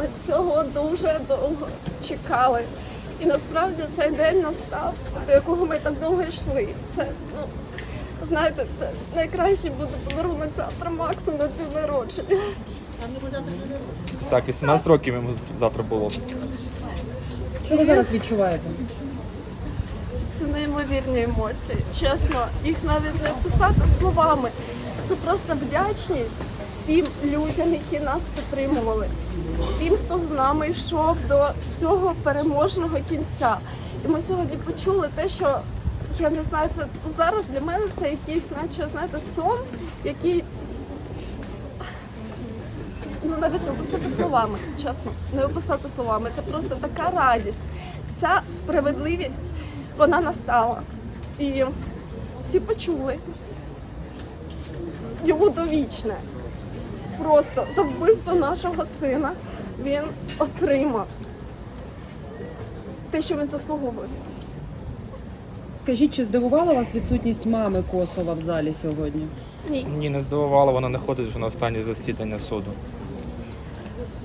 Ми цього дуже довго чекали. І насправді цей день настав, до якого ми так довго йшли. Це, ну, знаєте, це найкращий буде подарунок завтра Максу на день народження. Так, і 17 років йому завтра було. Що ви зараз відчуваєте? Це неймовірні емоції. Чесно, їх навіть не описати словами. Це просто вдячність всім людям, які нас підтримували, всім, хто з нами йшов до цього переможного кінця. І ми сьогодні почули те, що я не знаю, це зараз для мене це якийсь, наче знаєте, сон, який ну навіть не описати словами, чесно, не описати словами. Це просто така радість. Ця справедливість вона настала. І всі почули. Йому довічне. Просто за вбивство нашого сина він отримав те, що він заслуговує. Скажіть, чи здивувала вас відсутність мами Косова в залі сьогодні? Ні, Ні, не здивувало, вона не ходить вже на останнє засідання суду.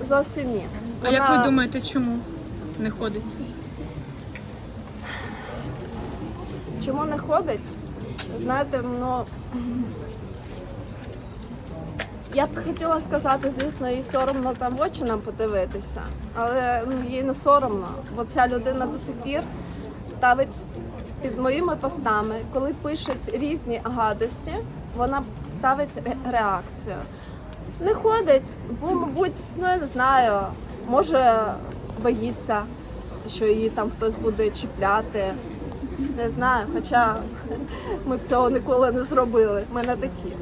зовсім ні. А як Вона- ви думаєте, чому не ходить? Чому не ходить? Знаєте, ну я б хотіла сказати, звісно, їй соромно там в очі нам подивитися, але ну, їй не соромно, бо ця людина до сих пір ставить під моїми постами, коли пишуть різні гадості, вона ставить реакцію. Не ходить, бо, мабуть, ну я не знаю, може боїться, що її там хтось буде чіпляти. Не знаю, хоча ми б цього ніколи не зробили. Ми не такі.